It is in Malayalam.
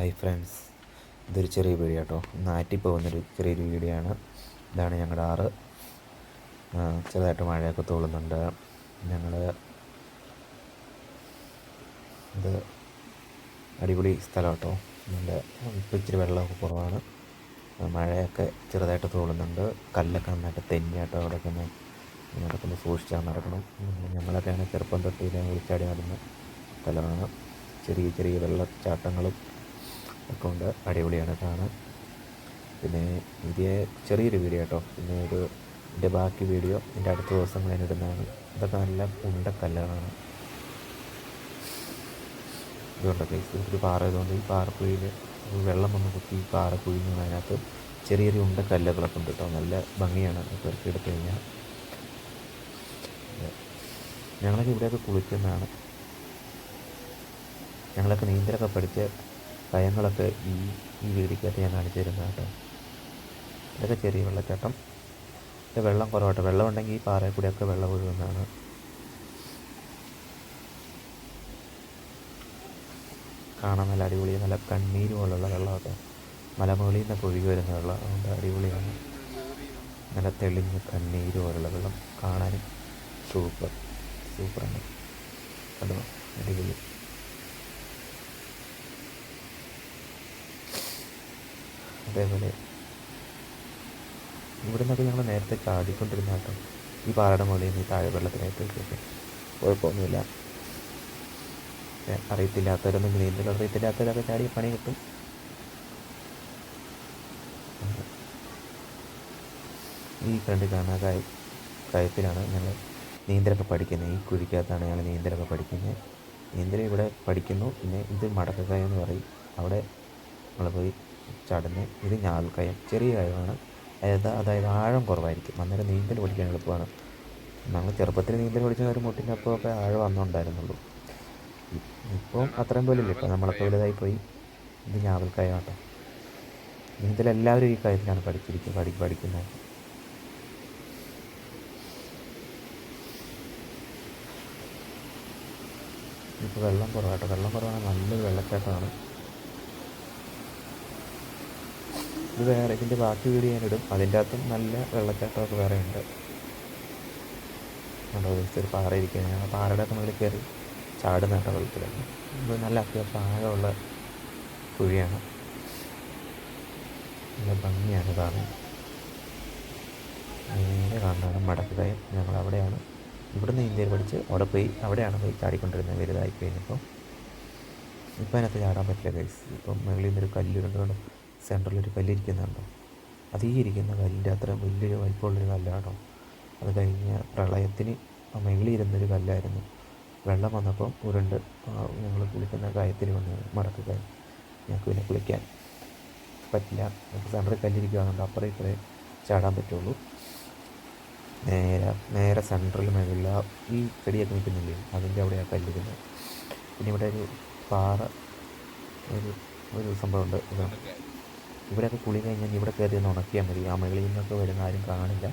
ഹായ് ഫ്രണ്ട്സ് ഇതൊരു ചെറിയ വീഡിയോ കേട്ടോ നാറ്റിൽ പോകുന്നൊരു ചെറിയൊരു വീഡിയോ ആണ് ഇതാണ് ഞങ്ങളുടെ ആറ്. ചെറുതായിട്ട് മഴയൊക്കെ തോളുന്നുണ്ട്. ഞങ്ങൾ ഇത് അടിപൊളി സ്ഥലം കേട്ടോ നല്ല ഇപ്പം ഇച്ചിരി വെള്ളമൊക്കെ കുറവാണ്. മഴയൊക്കെ ചെറുതായിട്ട് തോളുന്നുണ്ട്. കല്ലൊക്കെ നന്നായിട്ട് തെന്നിയാട്ടോ അവിടെ തന്നെ ഒന്ന് സൂക്ഷിച്ചാൽ നടക്കണം. ഞങ്ങളൊക്കെയാണ് ചെറുപ്പം തൊട്ട് ഇതിനെ വിളിച്ചാടി നടന്ന സ്ഥലമാണ്. ചെറിയ ചെറിയ വെള്ളച്ചാട്ടങ്ങളും ഒക്കെ ഉണ്ട് അടിപൊളിയാണ് കാണാൻ. പിന്നെ ഇത് ചെറിയൊരു വീഡിയോ കേട്ടോ പിന്നെ ഒരു എന്റെ ബാക്കി വീഡിയോ എന്റെ അടുത്ത ദിവസം ഞാൻ ഇടുന്നതാണ്. ഇതൊക്കെ നല്ല ഉണ്ടക്കല്ലാണ് ഇതുകൊണ്ട് പ്ലേസ് ഒരു പാറ ഇതുകൊണ്ട് ഈ പാറക്കുഴിയിൽ വെള്ളം വന്ന് കുത്തി ഈ പാറ കുഴിഞ്ഞ് അതിനകത്ത് ചെറിയ ചെറിയ ഉണ്ടക്കല്ലുകളൊക്കെ ഉണ്ട് കേട്ടോ നല്ല ഭംഗിയാണ് പെറുക്കി എടുത്തു കഴിഞ്ഞാൽ. ഞങ്ങളൊക്കെ ഇവിടെയൊക്കെ കുളിക്കുന്നതാണ്. ഞങ്ങളൊക്കെ നീന്തലൊക്കെ പഠിച്ച് ഭയങ്ങളൊക്കെ ഈ ഈ വീടിക്കകത്ത് ഞാൻ കാണിച്ചു തരുന്നത് കേട്ടോ. ഇതൊക്കെ ചെറിയ വെള്ളച്ചാട്ടം. ഇത് വെള്ളം കുറവാട്ടോ. വെള്ളം ഉണ്ടെങ്കിൽ ഈ പാറയിൽ കൂടെയൊക്കെ വെള്ളം ഒഴുകുന്നതാണ്. കാണാൻ നല്ല അടിപൊളി നല്ല കണ്ണീര് പോലുള്ള വെള്ളമൊക്കെ. മലമുകളിൽ നിന്നൊക്കെ ഒഴുകി വരുന്ന വെള്ളം. അതുകൊണ്ട് അടിപൊളിയാണ്. നല്ല തെളിഞ്ഞ കണ്ണീര് പോലുള്ള വെള്ളം. കാണാനും സൂപ്പർ. സൂപ്പറാണ്. കണ്ടോ? അടിപൊളി. അതേപോലെ. ഇവിടെ നിന്നൊക്കെ ഞങ്ങൾ നേരത്തെ ചാടിക്കൊണ്ടിരുന്ന കേട്ടോ. ഈ പാറയുടെ മുകളിൽ നിന്ന് ഈ താഴെ വെള്ളത്തിനായിട്ടൊക്കെ കുഴപ്പമൊന്നുമില്ല. അറിയത്തില്ലാത്തവരൊന്നും നീന്തൽ അറിയത്തില്ലാത്തവരൊക്കെ ചാടി പണി കിട്ടും. ഈ ഫ്രണ്ട് കാണാൻ കായ കയത്തിലാണ് ഞങ്ങൾ നീന്തലൊക്കെ പഠിക്കുന്നത് ഈ കുഴിക്കകത്താണ് ഞങ്ങൾ നീന്തലൊക്കെ പഠിക്കുന്നത് നീന്തൽ ഇവിടെ പഠിക്കുന്നു. പിന്നെ ഇത് മടക്കക്കായ എന്ന് പറയും. അവിടെ നമ്മൾ പോയി ചടന്ന്. ഇത് ഞാൽക്കയം ചെറിയ കയമാണ്. അതായത് അതായത് ആഴം കുറവായിരിക്കും. അന്നേരം നീന്തൽ പഠിക്കാൻ എളുപ്പമാണ്. നമ്മൾ ചെറുപ്പത്തിൽ നീന്തൽ പഠിച്ച ഒരു മുട്ടിന്റെ അപ്പമൊക്കെ ആഴം വന്നുണ്ടായിരുന്നുള്ളൂ ഇപ്പോൾ അത്രയും പോലില്ല. ഇപ്പോൾ നമ്മളൊക്കെ വലുതായി പോയി. ഇത് ഞാവൽക്കയം കേട്ടോ നീന്തൽ എല്ലാവരും ഈ കാര്യത്തിലാണ് പഠിച്ചിരിക്കുന്നത് പഠി പഠിക്കുന്നത്. ഇപ്പോൾ വെള്ളം കുറവാട്ടോ. വെള്ളം കുറവാണ് നല്ലൊരു വെള്ളച്ചാട്ടമാണ്. ഇത് വേറെ ഇതിന്റെ ബാക്കി വീഡിയോ ഞാനിടും. അതിന്റെ അകത്തും നല്ല വെള്ളച്ചാട്ടമൊക്കെ വേറെ ഉണ്ട്. കണ്ടോ? ഒരു പാറ ഞാൻ ആ പാറയുടെ ഒക്കെ മുകളിൽ കയറി ചാടുന്ന കേട്ടോ വെള്ളത്തിലാണ് ഇത് നല്ല അത്യാവശ്യം ആഴമുള്ള കുഴിയാണ്. നല്ല ഭംഗിയാണ് കാണാൻ നേരെ കാണുന്നതാണ് മടക്കുകയും ഞങ്ങൾ അവിടെയാണ്. ഇവിടുന്ന് ഇന്ത്യയിൽ പഠിച്ച് അവിടെ പോയി അവിടെയാണ് പോയി ചാടിക്കൊണ്ടിരുന്നത്. വലുതായി കഴിഞ്ഞപ്പോൾ ഇപ്പം അതിനകത്ത് ചാടാൻ പറ്റില്ല ഗൈസ് ഇപ്പം മുകളിൽ നിന്നൊരു കല്ല് കണ്ടുകൊണ്ട് സെന്ററിലൊരു കല്ലിരിക്കുന്നുണ്ടോ. അത് ഈ ഇരിക്കുന്ന കല്ലിന്റെ അത്ര വലിയൊരു വലിപ്പമുള്ളൊരു കല്ലാണോ അത് കഴിഞ്ഞ പ്രളയത്തിന് ഇരുന്നൊരു കല്ലായിരുന്നു. വെള്ളം വന്നപ്പോൾ ഉരുണ്ട് ഞങ്ങൾ കുളിക്കുന്ന കായത്തിൽ വന്ന് മടക്കുക ഞങ്ങൾക്ക് പിന്നെ കുളിക്കാൻ പറ്റില്ല. നമുക്ക് സെന്ററിൽ കല്ലിരിക്കുകയാണെന്നുണ്ട് അപ്പുറം ഇപ്പുറേ ചാടാൻ പറ്റുള്ളൂ. നേരെ നേരെ സെൻട്രൽ മേളിൽ ഈ ചെടിയൊക്കെ നിൽക്കുന്നില്ലേ? അതിന്റെ അവിടെ ആ കല്ലിരുന്നത് പിന്നെ ഇവിടെ ഒരു പാറ ഒരു ഒരു സംഭവമുണ്ട്. ഇവിടെയൊക്കെ കുളി കഴിഞ്ഞാൽ ഇവിടെ കയറി ഒന്ന് ഉണക്കിയാൽ മതി. ആ മുകളിൽ നിന്നൊക്കെ വരുന്ന ആരും കാണില്ല.